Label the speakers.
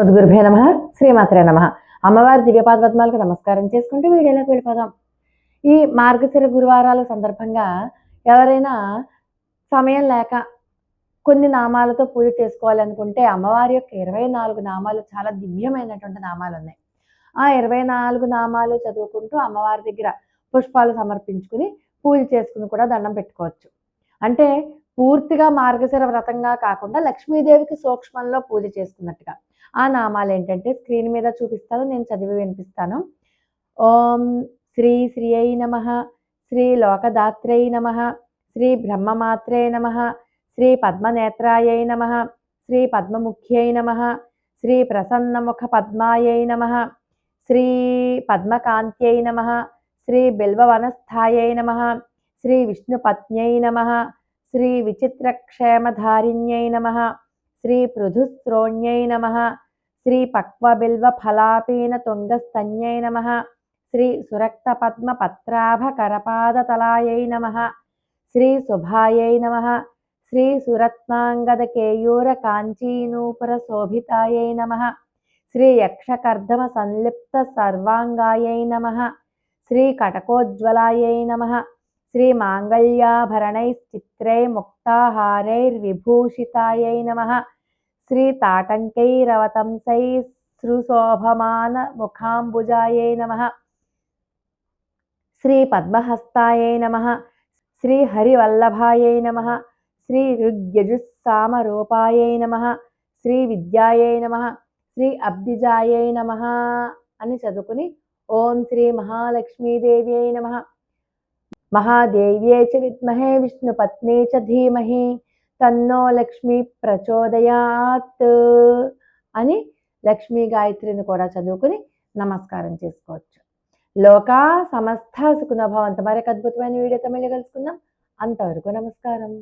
Speaker 1: సద్గురుభే నమ. శ్రీమాత్రే నమ. అమ్మవారి దివ్యపాదపద్మాలకు నమస్కారం చేసుకుంటూ వీడియోలోకి వెళ్ళిపోదాం. ఈ మార్గశిర గురువారాల సందర్భంగా ఎవరైనా సమయం లేక కొన్ని నామాలతో పూజ చేసుకోవాలనుకుంటే అమ్మవారి యొక్క ఇరవై నాలుగు నామాలు చాలా దివ్యమైనటువంటి నామాలు ఉన్నాయి ఆ ఇరవై నాలుగు నామాలు చదువుకుంటూ అమ్మవారి దగ్గర పుష్పాలు సమర్పించుకుని పూజ చేసుకుని కూడా దండం పెట్టుకోవచ్చు. అంటే పూర్తిగా మార్గశిర వ్రతంగా కాకుండా లక్ష్మీదేవికి సూక్ష్మంలో పూజ చేసుకున్నట్టుగా. ఆ నామాలు ఏంటంటే స్క్రీన్ మీద చూపిస్తాను నేను చదివి వినిపిస్తాను. ఓం శ్రీ శ్రీ అయి నమ శ్రీ లోకదాత్రై నమ శ్రీ బ్రహ్మమాత్రే నమ శ్రీ పద్మనేత్రాయై నమ శ్రీ పద్మముఖ్యై నమ శ్రీ ప్రసన్నముఖ పద్మాయై నమ శ్రీ పద్మకాంత్యై నమ శ్రీ బిల్వవనస్థాయై నమ శ్రీ విష్ణుపత్న్యై నమ శ్రీ విచిత్రక్షేమధారిణ్యై నమ శ్రీ పృథుస్త్రోణ్యై నమ శ్రీ పక్వబిల్వఫలాపీన తుంగస్తన్యై నమ శ్రీ సురక్త పద్మ పత్రాభకరపాదతలాయై నమ శ్రీ శుభాయై నమ శ్రీ సురత్నాంగద కేయూర కాంచీనూపుర శోభితాయై నమ శ్రీ యక్షకర్ధమ సంలిప్త సర్వాంగాయై నమ శ్రీ కటకోజ్వలాయై నమ శ్రీ మాంగళ్యాభరణైశ్చిత్రై ముక్తాహారైర్విభూషితాయై నమ శ్రీ తాటంకైరవతంసై సుశోభమాన ముఖాంబుజాయై నమ శ్రీ పద్మహస్తాయై నమ శ్రీ హరివల్లభాయై నమ శ్రీ ఋగ్యజుస్సామరూపాయై నమ శ్రీ విద్యాయై నమ శ్రీ అబ్దిజాయై నమ అని చదువుకుని ఓం శ్రీ మహాలక్ష్మీదేవి అయి నమ। మహాదేవ్యే చ విద్మహే విష్ణుపత్నే చ ధీమహి తన్నో లక్ష్మి ప్రచోదయాత్ అని లక్ష్మీ గాయత్రిని కూడా చదువుకుని నమస్కారం చేసుకోవచ్చు. లోకా సమస్త సుఖనభవంత మరొక అద్భుతమైన వీడియోతో మళ్ళీ కలుసుకుందాం. అంతవరకు నమస్కారం.